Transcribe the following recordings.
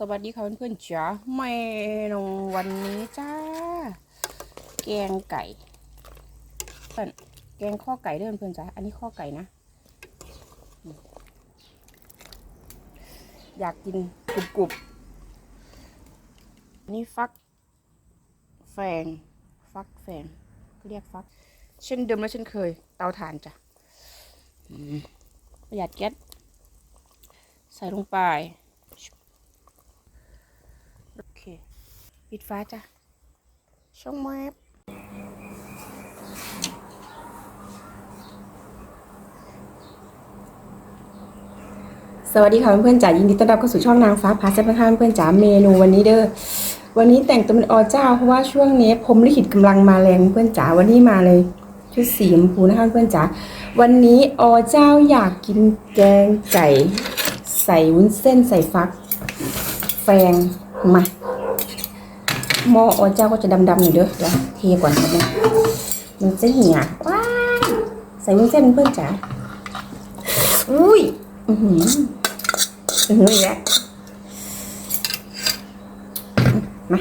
สวัสดีค่ะเพื่อนๆจ๋าเมนูวันนี้จ้า แกงไก่เพื่อนแกงข้อไก่เด้อเพื่อนๆจ๋าอันนี้ข้อไก่นะ อยากกินกรุบๆนี่ฟัก แฟง ฟักแฟงเรียกฟัก เช่นเดิมและเช่นเคย เตาถ่านจ้ะประหยัดแก๊สใส่ลงไป โอเค ปิดฟ้าจ้ะ ช่องแมสวัสดีค่ะเพื่อนๆจ๋ายินดีต้อนรับเข้าสู่ช่องนางฟ้าพาเซฟนะคะเพื่อนๆจ๋าเมนูวันนี้เด้อวันนี้แต่งตัวเป็นอเจ้าเพราะว่าช่วงนี้ผมลิขิตกำลังมาแรงเพื่อนจ๋าวันนี้มาเลยชุดสีชมพูนะคะเพื่อนจ๋าวันนี้อเจ้าอยากกินแกงไก่ใส่วุ้นเส้นใส่ฟัก แฟงมา หม้ออเจ้าก็จะดำๆหน่อยเด้อเดี๋ยวเทก่อนครับเนี่ยมันจะเหี่ยว้ายใส่วุ้นเส้นเพื่อนจ๋าอุ้ย อือหืออือหืออีกแล้วมา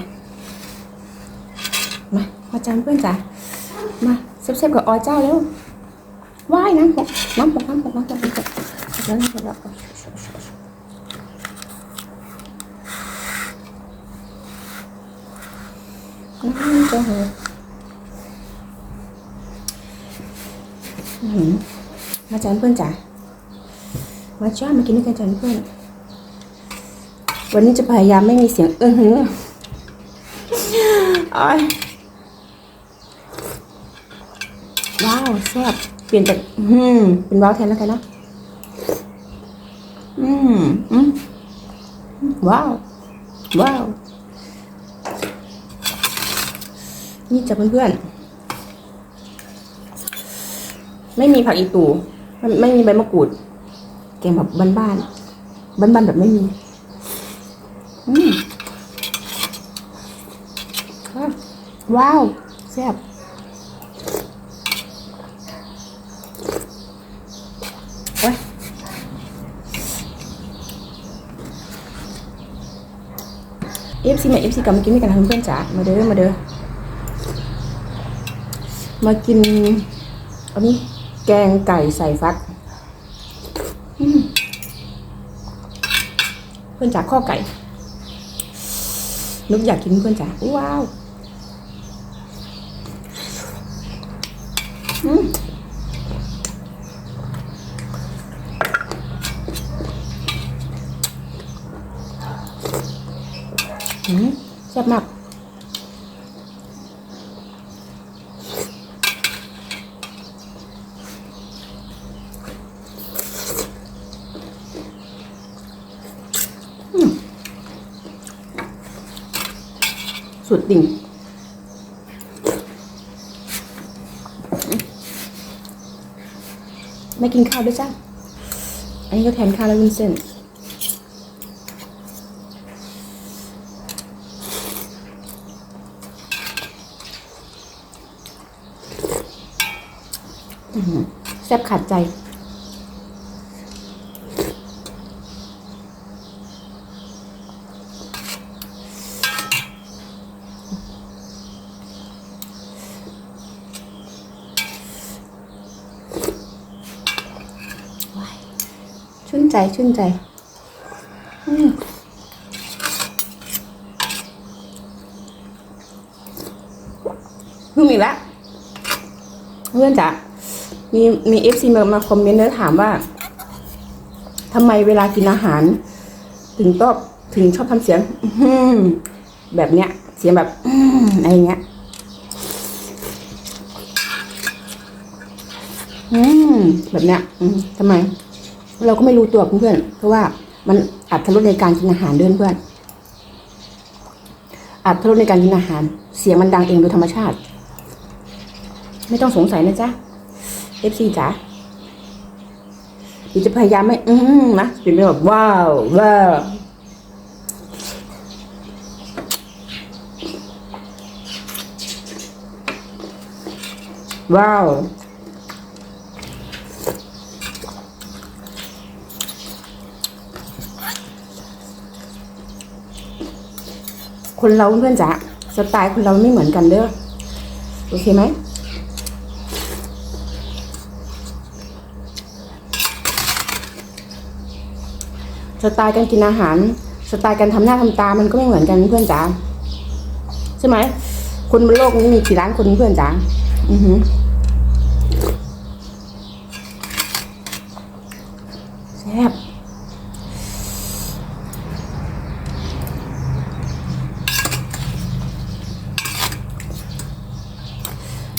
มาอาจารย์เพื่อนจ๋ามาเซฟๆกับอเจ้าแล้วว้ายน้ำหกน้ำหกน้ำหกน้ำหกน้ำหกแล้วน้ำหกแล้วน้ำจะหก อื้อหือมาจานเพื่อนจ๋ามาจ้ามากินด้วยกันจานเพื่อน วันนี้จะพยายามไม่มีเสียงเออหืออ้ายว้าวแซ่บเปลี่ยนจากอืมเป็นว้าวแทนแล้วกันเนาะอืมอืมว้าว ว้าว นี่จะเพื่อนๆ ไม่มีผักอีตูไม่ไม่มีใบมะกรูด แกงแบบบ้านๆ บ้านๆแบบไม่มี อืมว้าวแซ่บโอ้ยเอฟซีมาเอฟซีกลับมากินด้วยกันนะเพื่อนๆจ๋ามาเด้อมาเด้อ มากิน อันนี้แกงไก่ใส่ฟักอืมเพื่อนจ๋าข้อไก่ นุกอยากกินเพื่อนจ๋าว้าวอืมอืมแซ่บมาก สุดดิ่งไม่กินข้าวด้วยจ้ะอันนี้ก็แทนข้าวแล้ววุ้นเส้นแซ่บขาดใจ นใจชื่นใจ อืมเพิ่งอีกแล้วเพื่อนจ๋ามีมีเอฟซีมามาคอมเมนต์แล้วถามว่าทำไมเวลากินอาหาร ถึงต้องถึงชอบทำเสียงแบบเนี้ย เสียงแบบอะไรเงี้ย อืมแบบเนี้ยทำไม เราก็ไม่รู้ตัวเพื่อนเพราะว่ามันอัดทะลุในการกินอาหารเดินเพื่อนอัดทะลุในการกินอาหาร เสียงมันดังเองโดยธรรมชาติ ไม่ต้องสงสัยนะจ๊ะ FC จ๋าดิจะพยายามไม่ อืมนะเป็นแบบว้าวว้าวว้าว คนเราเพื่อนจ๋าสไตล์คนเราไม่เหมือนกันเด้อโอเคไหมสไตล์การกินอาหาร สไตล์การทำหน้าทำตามันก็ไม่เหมือนกันเพื่อนจ๋าใช่ไหมคนบนโลกนี้มีกี่ล้านคนเพื่อนจ๋าอือหือแซ่บ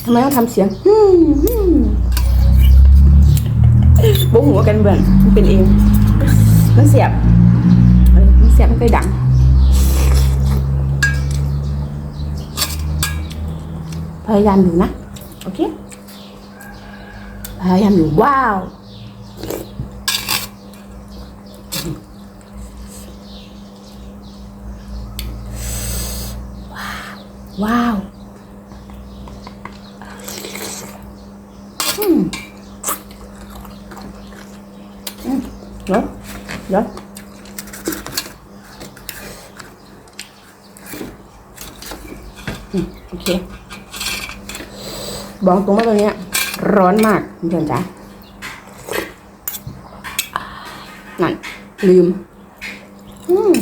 ทำไมต้องทำเสียงบุ้งหัวกันเบื่อนมันเป็นเอง มันเสียบเออมันเสียบมันเคยดังพยายามอยู่นะ โอเค พยายามอยู่ว้าวว้าว อืมอืมเดี๋ยว เดี๋ยวอืมโอเค บอกตรงว่าตัวเนี้ย ร้อนมากคุณผู้ชมจ๊ะนั่น ลืม อืม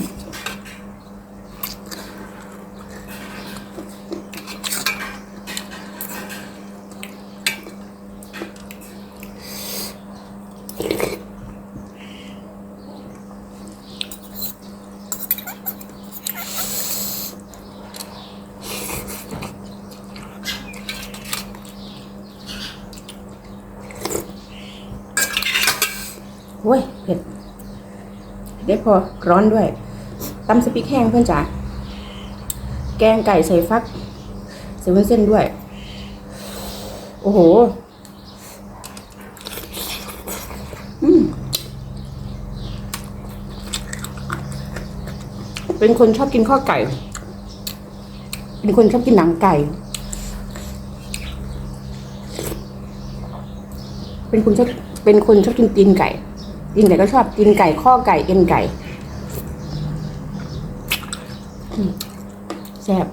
โอ้ยเผ็ด เด็ดพอร้อนด้วยตำสปิกแห้งเพื่อนจ๋าแกงไก่ใส่ฟักใส่วุ้นเส้นด้วย โอ้โหเป็นคนชอบกินข้อไก่ เป็นคนชอบกินหนังไก่ เป็นคนชอบเป็นคนชอบกินตีนไก่ กินแต่ก็ชอบกินไก่ข้อไก่เอ็นไก่แซ่บ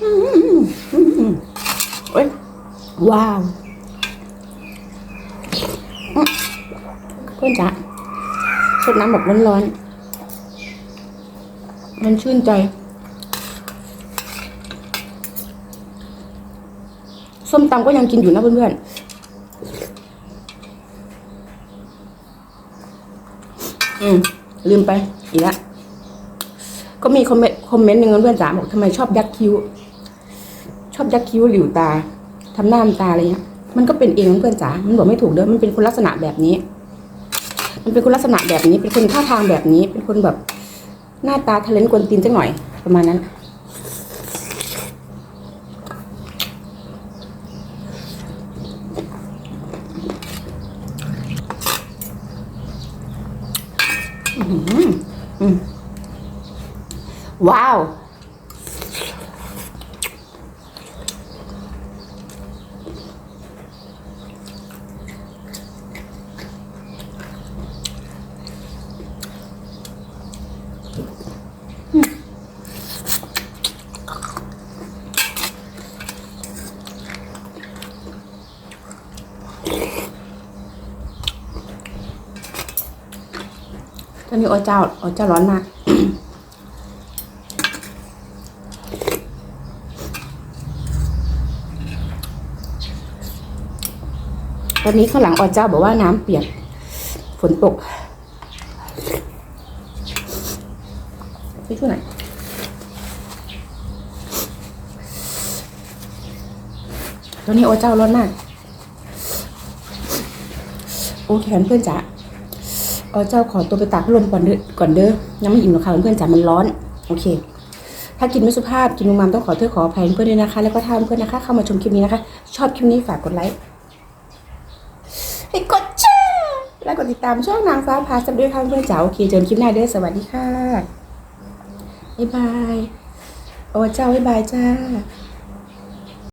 อืมอืมอืมอืมเอ้ยว้าว เพื่อนจ๋าชดน้ำแบบร้อนๆ มันชื่นใจ ส้มตำก็ยังกินอยู่นะเพื่อนๆ อืม ลืมไป อีกละก็มีคอมเมนต์คอมเมนต์หนึ่งเพื่อนจ๋าบอกทำไมชอบยักคิ้ว ชอบยักคิ้วหลิวตาทำหน้าทำตาอะไรเงี้ย มันก็เป็นเองเพื่อนจ๋า มันบอกไม่ถูกเด้อ มันเป็นคนลักษณะแบบนี้ มันเป็นคนลักษณะแบบนี้ เป็นคนท่าทางแบบนี้ เป็นคนแบบหน้าตาทะเลนกวนตีนจังหน่อย ประมาณนั้น ว้าว ตอนนี้โอเจ้าโอเจ้าร้อนมากตอนนี้ข้างหลังอเจ้าบอกว่าน้ำเปียกฝนตกไปช่วยหน่อยตอนนี้โอเจ้าร้อนมาก โอแขนเพื่อนจ๋า เออเจ้าขอตัวไปตากลมก่อนเด้อก่อนเด้อยังไม่อิ่มหรอกค่ะเพื่อนๆจ๋ามันร้อน โอเค ถ้ากินไม่สุภาพกินมุมมามต้องขอโทษขออภัยเพื่อนด้วยนะคะ แล้วก็ถ้าเพื่อนนะคะ เข้ามาชมคลิปนี้นะคะ ชอบคลิปนี้ฝากกดไลค์ให้กดแชร์และกดติดตามช่องนางฟ้าพาสับด้วยค่ะเพื่อนจ๋าโอเคเจอกันคลิปหน้าเด้อสวัสดีค่ะบ๊ายบายโอ้เจ้าบ๊ายบายจ้า